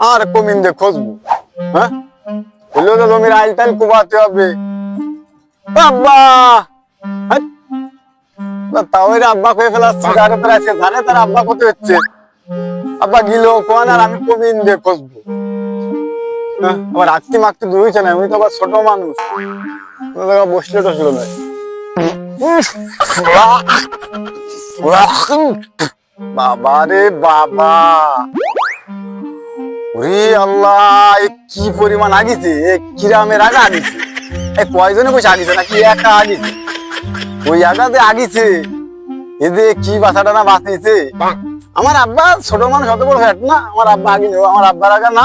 আর cumin দিয়ে খুঁজবো হ্যাঁ? তো জমির আইল টাইল কুবাতে হবে। আব্বা! তাও এর আব্বা কয়ে ফেলাচ্ছে যারে তার আছে জানে তার আব্বা কত হচ্ছে। আব্বা গিল কোন আর আমি কমিন দিয়ে খুঁজবো। হ্যাঁ, আবার আত্মি মাকতে না আমি তো আবার ছোট মানুষ। বসলে টসলো নয় বাবা রে বাবা। ওরে আল্লাহ কি পরিমাণ আগিছে? এ কিরামের আগা আগিছে? এ কয়জনে বসে আগিছে নাকি একা আগিছে? ওই আগাতে আগিছে। এ যে কি বাসাটা না বাঁচিয়েছে? আমার আব্বা ছোট মানুষ অত বড় ফ্যাট না। আমার আব্বা আগে নেব আমার আব্বার আগা না।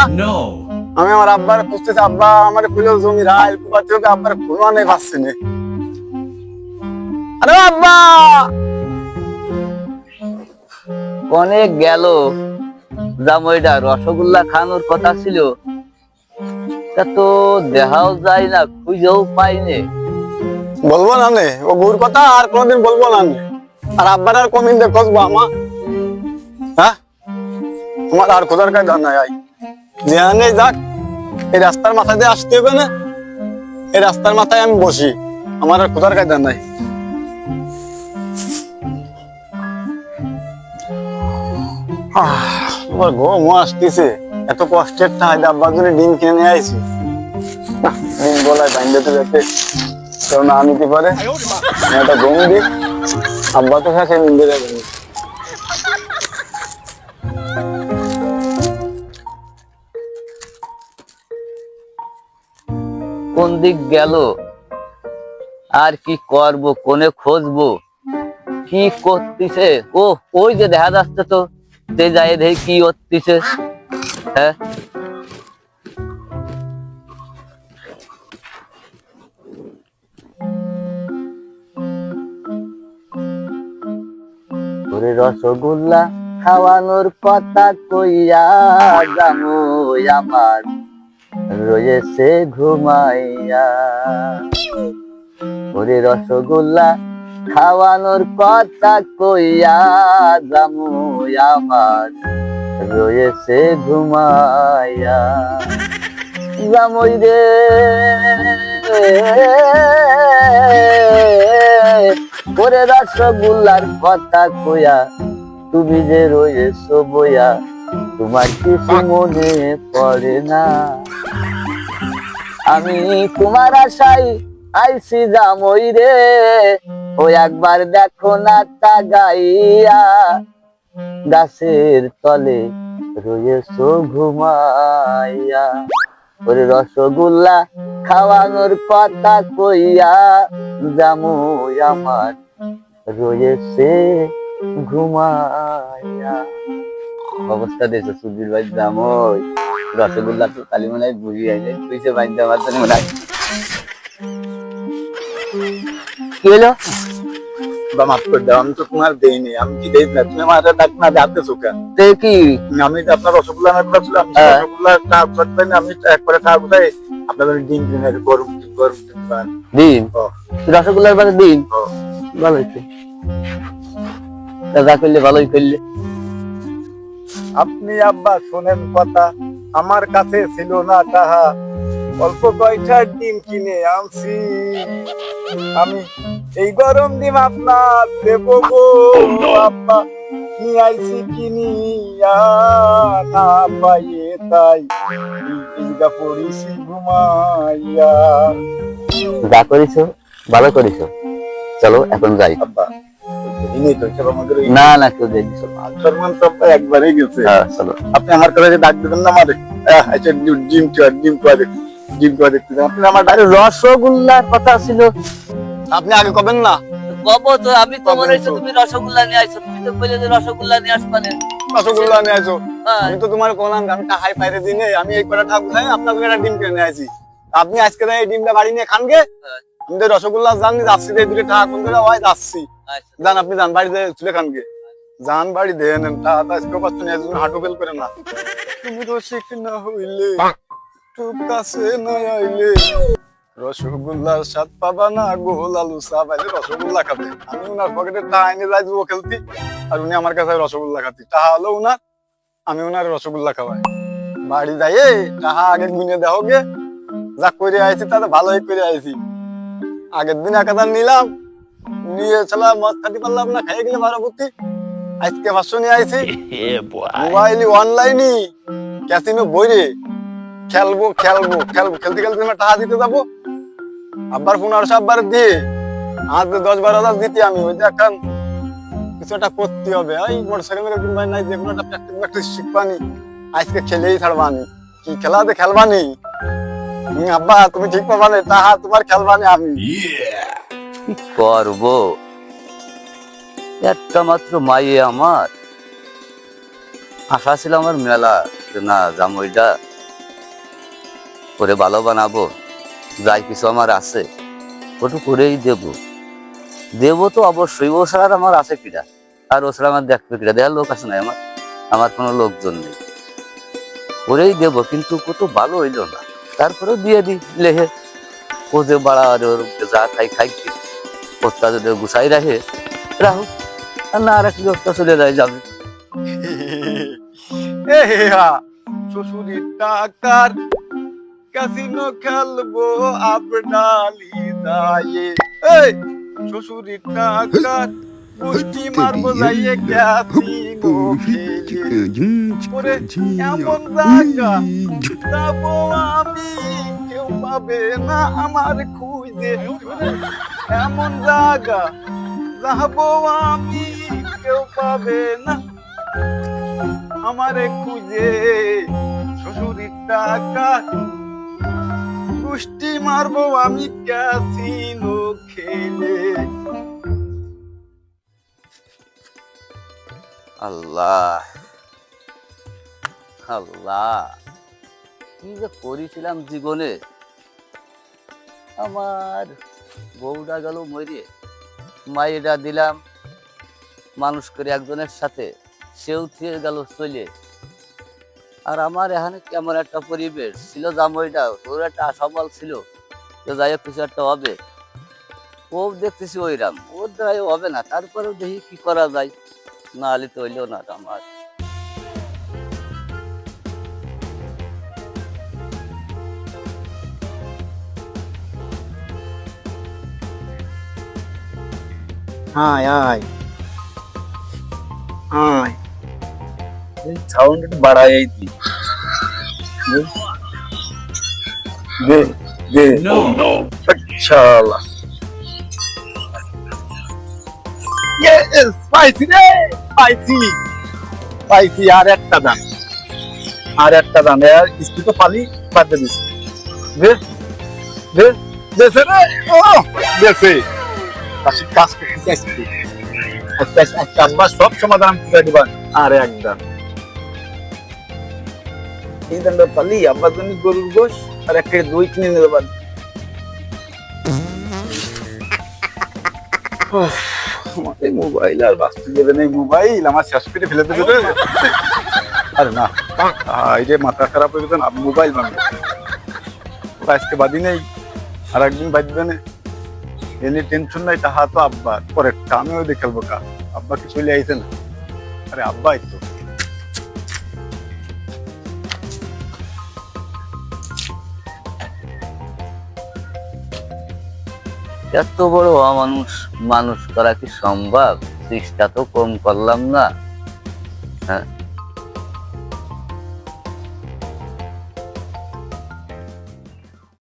আমি আমার আব্বার খুঁজতেছি আব্বা আমার খুলেও জমি রায় কুপাতে হবে আব্বার কোনো নেই পাচ্ছে না। আরে আব্বা! অনেক গেল। জামইটা রসগোল্লা খানোর কথা ছিল। তা তো দেখাও যায় না খুঁজেও পাইনি বলব না নে ও গুর কথা আর কোনদিন বলব না নে। আর আব্বার আর কমিন দে খুঁজবো আমা হ্যাঁ? আমার আর খোঁজার কাজ নাই আই। যেখানে যাক এই রাস্তার মাথা দিয়ে আসতে হবে না? এই রাস্তার মাথায় আমি বসি আমার আর খোঁজার কাজ নাই। আহ, আসতেছে। এত ডিম কিনে নিয়ে ডিম যাতে কেউ না নিতে পারে? একটা দিই। আব্বা তো নিন্দে যাবে কোন দিক গেল? আর কি করব? কোনে খুঁজবো? কি করতেছে? ও, ওই যে দেখা যাচ্ছে তো। সে যায় দেখি কি করতেছে হ্যাঁ? রসগোল্লা খাওয়ানোর কথা কইয়া জানো আমার। রয়েছে ঘুমাইয়া। ওরে রসগোল্লা খাওয়ানোর কথা কইয়া জামু আমার। রয়েছে ঘুমাইয়া। জামই রে। ওরে রসগোল্লার কথা কইয়া তুমি যে রয়েছো বইয়া, তোমার কিছু মনে পড়ে না। আমি তোমার আশাই আইসি জামই রে। ও একবার দেখো না তা তাগাইয়া, গাছের তলে রয়েছো ঘুমাইয়া। ওরে রসগোল্লা খাওয়ানোর কথা কইয়া, জামু আমার রয়েছে ঘুমাইয়া। অবস্থা দিয়েছে সুধীর ভাই, জামই। রসগোল্লা তো কালি মনে হয় বুঝি আইলে তুইছে বাইন্দে আমার জন্য কি হলো? বা মাফ করে দাও আমি তো তোমার দেইনি আমি কি দেই না তুমি আমার ডাক না ডাকতে চোখা তে কি? আমি তো আপনার রসগোল্লা আনার কথা ছিল আমি। রসগোল্লা টাকা করতে না আমি একবারে টাকা কোথায় আপনাদের ডিম কিনে গরম গরম ডিম পান দিন ও। রসগোল্লার বারে দিন ভালো হয়েছে যা করলে ভালোই করলে। আপনি আব্বা শোনেন কথা আমার কাছে ছিল না তাহা। অল্প কয়টা ডিম কিনে আনছি। আমি এই গরম ডিম আপনার দেব গো আব্বা। নিয়ে আইছি কিনিয়া না পাইয়ে তাই। পড়িছি ঘুমাইয়া। যা করিছো ভালো করিছো। চলো এখন যাই। আব্বা না না কেউ দেয়নি চলো। তো একবারই গেছে। হ্যাঁ চলো। আপনি আমার কাছে ডাক দেবেন না আমারে? আচ্ছা ডিম টুয়া ডিম টুয়া ডিম টুয়া দেখতে। আপনি আমার আরে রসগোল্লার কথা ছিল। আপনি আগে কবেন না? কব তো আমি তো কবে মনে হচ্ছে তো? তুমি রসগোল্লা নিয়ে আসছো তুমি তো বলে যে রসগোল্লা নিয়ে আসবা রসগোল্লা নিয়ে আসো হ্যাঁ, আমি তো তোমার কোলাম আমি হাই পাইরে দিনে আমি এই কটা ঠাকুর খাই আপনার একটা ডিম কিনে নিয়ে আসি। আপনি আজকে এই ডিমটা বাড়ি নিয়ে খানগে? হ্যাঁ। আমি তো রসগোল্লা জানি যাচ্ছি এই দুটো টাকা কোন করে হয় যাচ্ছি। আচ্ছা। যান আপনি যান বাড়িতে চলে খানগে। যান বাড়ি দেন টাকা তো আজকে হাঁটু ফেল করে না। তুমি রসিক না হইলে। টুক কাছে না আইলে। রসগোল্লার স্বাদ পাবা না গোল আলু চা পাইলে রসগোল্লা খাবে। আমি উনার পকেটে টাকা এনে যাই যুব খেলতি। আর উনি আমার কাছে রসগোল্লা খাতি। টাকা হলো উনার আমি উনার রসগোল্লা খাওয়াই। বাড়ি যাই টাহা আগে গুনে দেহ গে। যা করে আইছি তাতে ভালোই করে আইছি। আগের দিন এক হাজার নিলাম। নিয়ে চলা মদ খাতে পারলাম না খাইয়ে গেলে বারো বুদ্ধি। আজকে পাঁচশো নিয়ে আইছি। Mobile অনলাইনই casino বইরে। খেলব খেলব খেলব। খেলতে খেলতে আমার টাকা দিতে যাব। আব্বার আর আব্বার দিয়ে। তো দশ বারো হাজার দিতে আমি। ওই যে এখন কিছু একটা করতে হবে। ওই মোটর সাইকেল করে কিনবাই নাই, যে কোনো একটা প্র্যাকটিস প্র্যাকটিস শিখবানি। আজকে খেলেই ছাড়বানি। কি খেলাতে খেলবানি? আব্বা, তুমি ঠিক পাবানে তাহা তোমার খেলবানি আমি। কি করব? একটা মাত্র মাইয়ে আমার। আশা ছিল আমার মেলা। না, জামইটা করে ভালো বানাবো, যাই কিছু আমার আছে, ওটু করেই দেব। দেব তো অবশ্যই, ও ছাড়া আর আমার আছে কিনা আর ও ছাড়া আমার দেখবে কিনা দেখার লোক আছে না আমার? আমার কোনো লোকজন নেই। করেই দেব, কিন্তু কত ভালো হইল না। তারপরেও দিয়ে দিই, লেহে। ও যে বাড়া ওর যা খাই খাই ওটা যদি গুছাই রাখে রাখো আর না রাখলে ওটা চলে যায়, যাবে। শ্বশুরের টাকার কাসিনো খেলব আপনালি দায়ে এই, শ্বশুরের টাকার পুষ্টি মারবো যাইয়ে ক্যাসিনো ওরে, এমন জায়গা যাব আমি, কেউ পাবে না আমার খুঁজে। এমন জায়গা যাব আমি, কেউ পাবে না আমারে খুঁজে। শ্বশুরের টাকা পুষ্টি মারবো আমি ক্যাসিনো খেলে। আল্লাহ আল্লাহ, কি যে করেছিলাম জীবনে? আমার বউটা গেল মরিয়ে মায়েরা দিলাম, মানুষ করে একজনের সাথে সেও থিয়ে গেল চলে। আর আমার এখানে কেমন একটা পরিবেশ ছিল জামাইটা ওর একটা আশাবল ছিল যে যাই হোক কিছু একটা হবে। ও দেখতেছি ওইরাম, ওর দ্বারাই হবে না, তারপরেও দেখি কি করা যায়। না হলে তো হইল না আমার। আয় আয়। আয়। সাউন্ড একটু বাড়াই দি দে দে. শালা ইয়েস পাইছি রে পাইছি পাইছি আর একটা দান আর একটা দান আর স্পিড তো পালি বাদ দিছি দে দে দেছে রে ও দেছে কাজ করতে আসছি একটা একটা আব্বা সব সমাধান করে দিবা আর একদম দানটা পালি আব্বার জন্য গরুর গোশ আর একটা দই কিনে নিতে পারি এই মোবাইল আর বাঁচতে দেবে না মোবাইল আমার শেষ করে ফেলে দেবে। আরে না এই যে মাথা খারাপ হয়ে গেছে না মোবাইল ওটা আজকে বাদি নেই আর একদিন বাঁচবে না। এনে টেনশন নাই তাহা তো আব্বা পরে আমিও দিয়ে খেলব কা। আব্বা কি চলে আইছে না? আরে আব্বাই তো। এত বড় অমানুষ মানুষ করা কি সম্ভব? চেষ্টা তো কম করলাম না। হ্যাঁ?